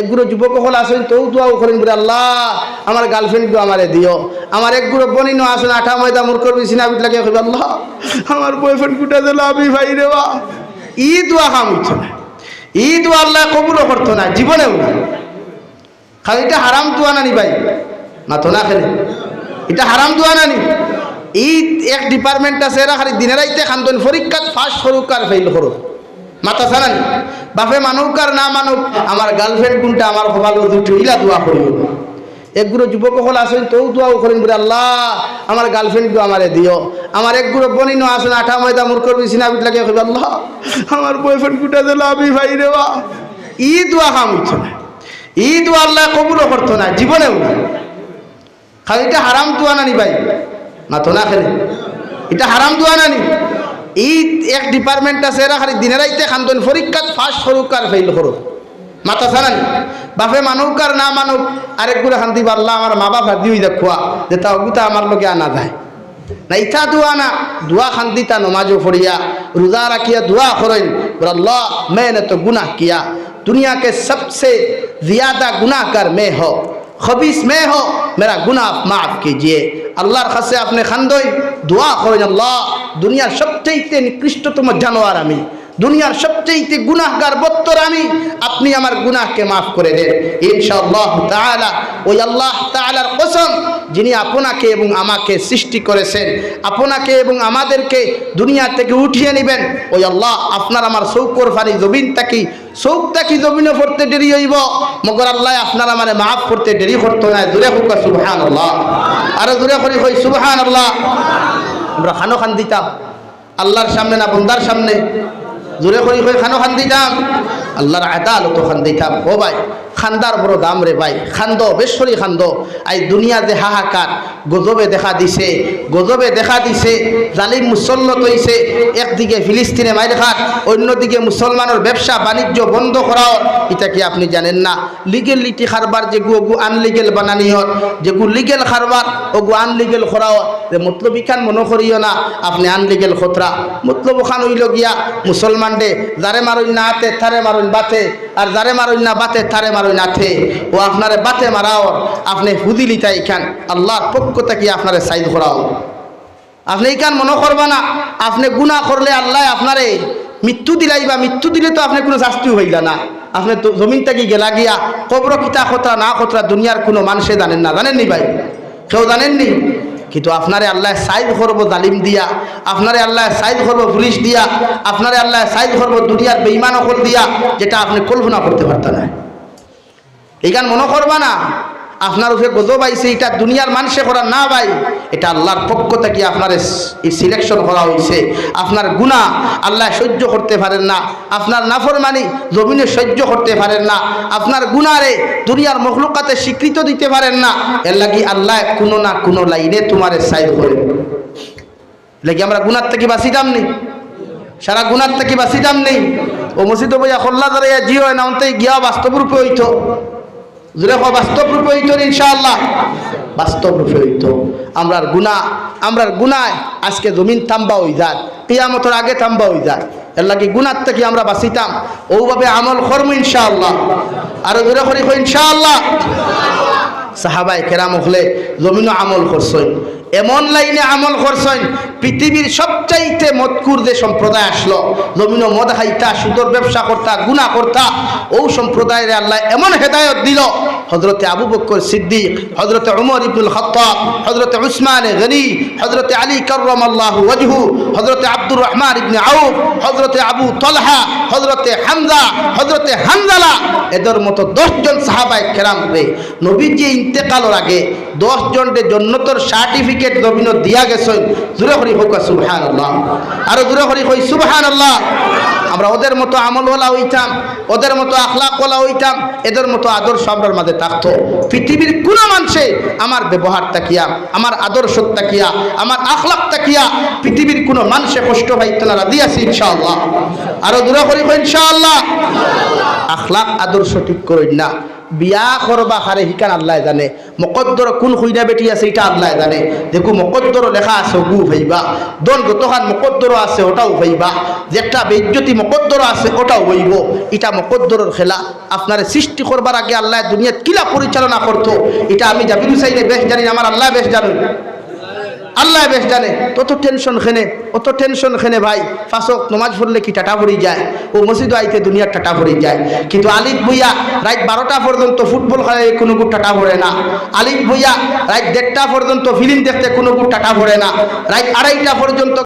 একগুলো যুবক হল আসেন তো দোয়াও করেন, বলে, আল্লাহ, আমার গার্লফ্রেন্ড গো আমারে দিও। আমার একগুলো বনিন আসেন, আঠা ময়দা মুর করবি সিনা বিট লাগে আল্লাহ, আমার বয়ফ্রেন্ড কুটা দিল, আমি ভাই রে বা। ই দোয়া কাম হইতো না। ই দোয়া আল্লাহ কবুলও করতো না, জীবনেও না। খালি এটা হারাম দোয়া নানি ভাই, না তো না খেলে। এটা হারাম দোয়া নানি। ই এক ডিপার্টমেন্ট আছে, এরা খালি দিনের রাইতে খান্তন পরীক্ষাত ফার্স্ট করুক আর ফেল করুক মাথা ছাড়ানি বাপে মানুক আর না মানুক, আমার গার্লফ্রেন্ড কোনটা, আমার ভালো দুটো ইলা দোয়া করিব একগুলো যুবক হল আসেন তো দোয়াও করেন বলে, আল্লাহ, আমার গার্লফ্রেন্ড গো আমারে দিও। আমার একগুলো বনিন আসেন আঠা ময়দা মুর করবি সিনা বিট লাগে কইবে, আল্লাহ, আমার বয়ফ্রেন্ড কুটা দিল, আমি ভাই রে বা। ই দোয়া কাম হইতো না। ই দোয়া আল্লাহ কবুলও করতো না, জীবনেও না। খালি এটা হারাম দোয়া নানি ভাই না তো না খেলে। এটা হারাম দোয়া নানি। ই এক ডিপার্টমেন্ট আছে, এরা খালি দিনের আইতে খান্তন পরীক্ষাত ফার্স্ট সরুক আর ফেল করুক। মাথা ছাড়ানি। বাপে মানুক আর না মানুক, আরেকগুলো শান্তি পাল্লা আমার মা বাপ হাত দিয়ে খোয়া যে তা অগুতা আমার লোকে আনা যায়। না, ইথা দোয়া না, দোয়া খান্তি তা নমাজও ফড়িয়া রোজা রাখিয়া দোয়া করেন। ল মে নে তো গুনাহ কিয়া। দুনিয়াকে সবসে জিয়াদা গুনাহ কর মে হো। খবিস মেয়ে হো মেরা গুনাহ মাফ কিজিয়ে। আল্লাহর কাছে আপনি খান্দই দোয়া করেন, আল্লাহ দুনিয়ার সবচেয়ে নিকৃষ্টতম জানোয়ার আমি। দুনিয়ার সবচেয়ে গুনাহগার বত্তর আমি, আপনি আমার গুনাহকে মাফ করে দেন। ইনশাআল্লাহ ওই আল্লাহ তাআলার কসম, যিনি আপনাকে এবং আমাকে সৃষ্টি করেছেন, আপনাকে এবং আমাদেরকে দুনিয়া থেকে উঠিয়ে নেবেন। ওই আল্লাহ, আপনার আমার চৌকর ফানি জমিন তাকি চৌক তাকি জমিনে পড়তে দেরি হইব, মগর আল্লাহ আপনার আমার মাফ করতে দেরি করতো না। দূরে হোক সুবহান আল্লাহ আরও দূরে করি হই সুবহান আল্লাহ আমরা খানো খান দিতাম, আল্লাহর সামনে না বন্দার সামনে। জোরে করি কই খানো খান দিতাম আল্লাহর আদালত খান দিতাম ও ভাই, খান্দার বড় দাম রে ভাই, খান্দ, বেশ্বরী খান্দ, আই দুনিয়া যে হাহাকার, গজবে দেখা দিছে, গজবে দেখা দিছে, জালিম মুসল্লত হইছে, একদিকে ফিলিস্তিনে মাইর খাট অন্যদিকে মুসলমানের ব্যবসা বাণিজ্য বন্ধ করাও, এটা কি আপনি জানেন না? লিগেল লিটি খারবার যে গু আনলিগেল বানানি হত যে গু লিগেল খারবার, ও গু আনলিগেল করাও, যে মতলব ইখান মনে করিও না, আপনি আনলিগেল খতরা। মতলব খান হইল গিয়া, মুসলমান দে যারে মারুন না হাতে থারে মারুন বাতে, আর যারে মারুন না বাতে থারে মারুন আথে ও আপনারে বাতে মারাও, আপনি হুদিলিতা ইখান। আল্লাহর পক্ষ থেকে আপনারে সাইজ করাও। আপনি ইখান মনে করবা না, আপনি গুনাহ করলে আল্লাহ আপনারে মৃত্যু দিলাই বা মৃত্যু দিলে তো আপনি কোনো শাস্তি হইলা না। আপনি জমিন থেকে গেলা গিয়া কবর কিতা খতরা না খতরা দুনিয়ার কোনো মানুষে জানেন না। জানেননি ভাই? কেউ জানেননি? কিন্তু আপনারে আল্লাহ সাইজ করব জালিম দিয়া, আপনারে আল্লাহ সাইজ করব পুলিশ দিয়া, আপনারে আল্লাহ সাইজ করব দুনিয়ার বেইমান অকল দিয়া, যেটা আপনি কল্পনা করতে পারতেন না। এইখান মনে করবা না? আপনার উপরে গজব আইছে, এটা দুনিয়ার মানুষে করা না ভাই। এটা আল্লাহর পক্ষ থেকে আপনার এই সিলেকশন করা হয়েছে আপনার গুণা আল্লাহ সহ্য করতে পারেন না। আপনার নাফরমানি জমিনে সহ্য করতে পারেন না। আপনার গুণারে দুনিয়ার মখলুকাতে স্বীকৃত দিতে পারেন না। এর লাগি আল্লাহ কোনো না কোনো লাইনে তোমারে সাইড করে। লাগি আমরা গুণার থেকে বাঁচিতাম নেই সারা গুণার থেকে বাঁচিতাম নেই ও মসজিদ বইয়া খোল্লা দাঁড়াইয়া জিও না অন্তে গিয়া বাস্তব রূপে হইতো। জুড়ে বাস্তব রূপে হইত ইনশাআল্লাহ। বাস্তব রূপে হইতো। আমরার গুণা, আমরার গুণায় আজকে জমিন থাম্বা হই যাক কিয়ামতর আগে থাম্বা হই যাক এর লাগে গুণার থেকে আমরা বাঁচিতাম। ওভাবে আমল করব ইনশাআল্লাহ। আরও জোরে করি ইনশাআল্লাহ। সাহাবাই কেরাম হলে জমিনও আমল করছই এমন লাইনে আমল করছেন, পৃথিবীর সবচাইতে মতকুর যে সম্প্রদায় আসলো নবীন মদ খাইতা, সুদর ব্যবসা করতা গুণা করতা ও সম্প্রদায়ের আল্লাহ এমন হেদায়ত দিল। হজরতে আবু বক্কর সিদ্দিক হজরতে উমর ইবনুল খত্তাব হজরতে উসমান গনি হজরতে আলী করম আল্লাহ ওয়াজহু হজরতে আব্দুর রহমান ইবনে আউফ হজরতে আবু তলহা হজরতে হামজা হজরতে হামজালা, এদের মতো দশজন সাহাবায় কেরাম রে। নবীজি ইন্তেকালের আগে দশ জনের জন্নতর সার্টিফিকেট নবীন দিয়া গেছেন। জুড়ে করি হোক সুবহান আল্লাহ আরও জুড়ে করি হই সুবহান আল্লাহ আমরা ওদের মতো আমলওয়ালা হইতাম, ওদের মতো আখলাকওয়ালা হইতাম, এদের মতো আদর্শ আমরা মাঝে থাকতো। পৃথিবীর কোন মানুষে আমার ব্যবহার তাকিয়া আমার আদর্শ তাকিয়া আমার আখলাক তাকিয়া পৃথিবীর কোনো মানুষে কষ্ট পাইতো না রাদি আছি ইনশাআল্লাহ। আরও দূরে করি ইনশাআল্লাহ। আখলাক আদর্শ ঠিক করেন না। বিয়া করবা হারে হিকান আল্লাহ জানে। মকদ্দর কোন খুইনা বেটি আছে এটা আল্লাহ জানে। দেখো মকদ্দর লেখা আছে গু ভাইবা দন গতখান মকদ্দর আছে, ওটাও ভাইবা যে একটা বেজ্জতি মকদ্দর আছে, ওটাও হইব এটা মকদ্দরের খেলা। আপনার সৃষ্টি করবার আগে আল্লাহ দুনিয়াত কিলা পরিচালনা করতো। এটা আমি যাবি সাইনে বেশ জানি আমার আল্লাহ বেশ জানেন। আল্লাহ বেশ জানে, তত টেনশন খেনে, অত টেনশন খেনে ভাই ফাঁসক নমাজ পড়লে কি টাটা ভরি যায়? ও মসজিদ আইতে দুনিয়ার টাটা ভরি যায়। কিন্তু আলিফ ভুইয়া রাত বারোটা পর্যন্ত ফুটবল খেলায় কোনো গুড় টাটা ভরে না। আলিফ ভুইয়া রাত দেড়টা পর্যন্ত ফিল্ম দেখতে কোনো গুড় টাটা ভরে না। রাত আড়াইটা পর্যন্ত